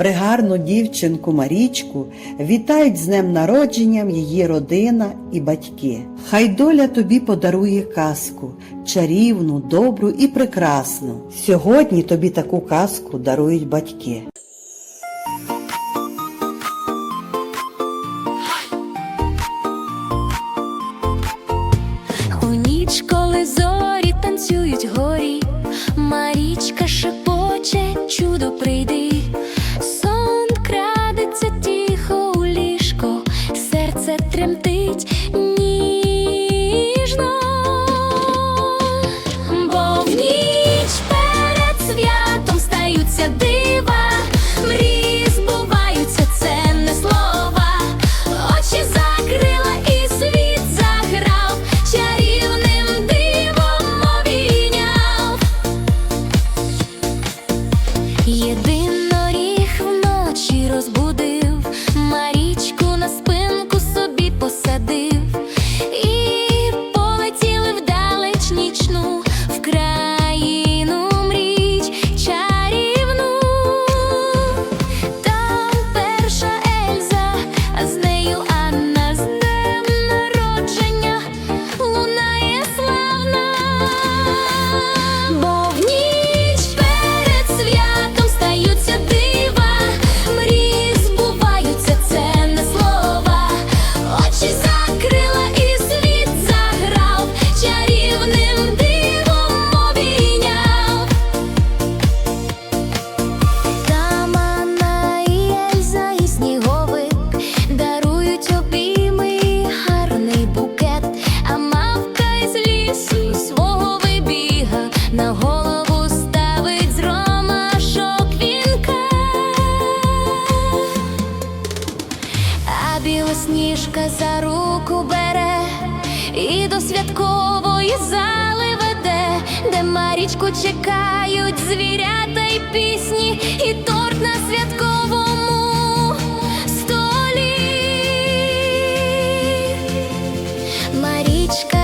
Пригарну дівчинку Марічку вітають з днем народженням її родина і батьки. Хай доля тобі подарує казку, чарівну, добру і прекрасну. Сьогодні тобі таку казку дарують батьки. У ніч, коли зорі танцюють горі, Марічка шепоче, чудо прийди, тремтить подружка за руку бере і до святкової зали веде, де Марічку чекають звірята й пісні, і торт на святковому столі. Марічка